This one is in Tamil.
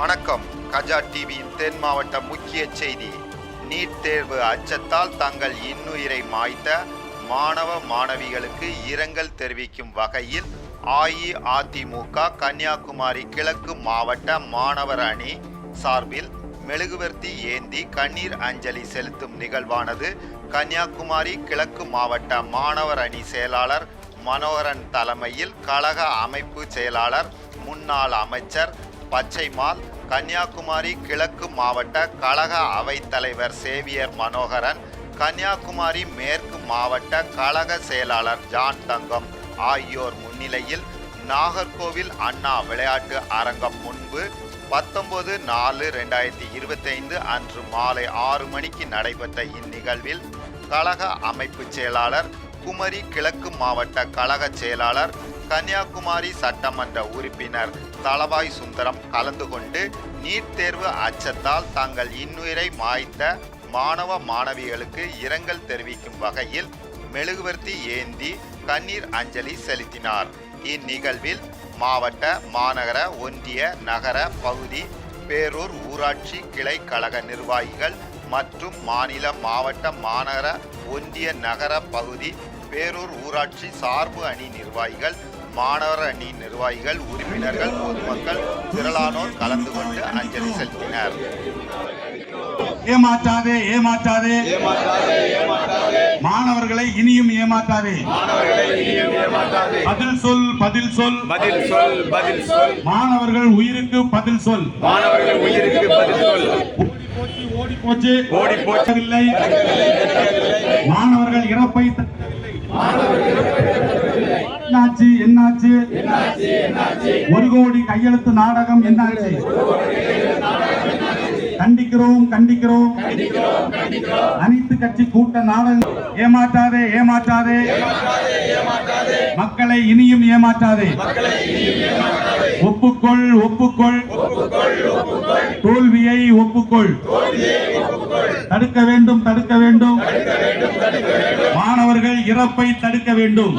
வணக்கம். கஜா டிவியின் தென் மாவட்ட முக்கிய செய்தி. நீட் தேர்வு அச்சத்தால் தங்கள் இன்னுயிரை மாய்த்த மாணவ மாணவிகளுக்கு இரங்கல் தெரிவிக்கும் வகையில் அஇஅதிமுக கன்னியாகுமரி கிழக்கு மாவட்ட மாணவர் அணி சார்பில் மெழுகுவர்த்தி ஏந்தி கண்ணீர் அஞ்சலி செலுத்தும் நிகழ்வானது கன்னியாகுமரி கிழக்கு மாவட்ட மாணவர் அணி செயலாளர் மனோகரன் தலைமையில் கழக அமைப்பு செயலாளர் முன்னாள் அமைச்சர் பச்சைமால் கன்னியாகுமரி கிழக்கு மாவட்ட கழக அவைத்தலைவர் சேவியர் மனோகரன் கன்னியாகுமரி மேற்கு மாவட்ட கழக செயலாளர் ஜான் தங்கம் ஆகியோர் முன்னிலையில் நாகர்கோவில் அண்ணா விளையாட்டு அரங்கம் முன்பு பத்தொன்பது நாலு ரெண்டாயிரத்தி இருபத்தைந்து அன்று மாலை ஆறு மணிக்கு நடைபெற்ற இந்நிகழ்வில் கழக அமைப்பு செயலாளர் குமரி கிழக்கு மாவட்ட கழக செயலாளர் கன்னியாகுமரி சட்டமன்ற உறுப்பினர் தளபாய் சுந்தரம் கலந்து கொண்டு நீட் தேர்வு அச்சத்தால் தங்கள் இன்னுயிரை மாய்த்த மாணவ மாணவிகளுக்கு இரங்கல் தெரிவிக்கும் வகையில் மெழுகுவர்த்தி ஏந்தி கண்ணீர் அஞ்சலி செலுத்தினார். இந்நிகழ்வில் மாவட்ட மாநகர ஒன்றிய நகர பகுதி பேரூர் ஊராட்சி கிளை கழக நிர்வாகிகள் மற்றும் மாநில மாவட்ட மாநகர ஒன்றிய நகர பகுதி பேரூர் ஊராட்சி சார்பு அணி நிர்வாகிகள் மாணவர் அணி நிர்வாகிகள் உறுப்பினர்கள் பொதுமக்கள் திரளானோர் கலந்து கொண்டு அஞ்சலி செலுத்தினர். ஏமாற்றாதே ஏமாற்றாதே. மாணவர்களை இனியும் ஏமாற்றாதே. பதில் சொல் பதில் சொல். பதில் சொல் பதில் சொல். மாணவர்கள் உயிருக்கு பதில் சொல். மாணவர்கள் உயிருக்கு பதில் சொல். ஓடி போச்சு ஓடி போச்சவில்லை மாணவர்கள் இறப்பை என்னாச்சு என்னாச்சு? ஒரு கோடி கையெழுத்து நாடகம் என்னாச்சு? கண்டிக்கிறோம் கண்டிக்கிறோம். அனைத்து கட்சி கூட்ட நாடகம். ஏமாற்றாதே. ஏமாற்றாதே. மக்களை இனியும் ஏமாற்றாதே. ஒப்புக்கொள் ஒப்புக்கொள். தோல்வியை ஒப்புக்கொள். தடுக்க வேண்டும் தடுக்க வேண்டும். மாணவர்கள் இறப்பை தடுக்க வேண்டும்.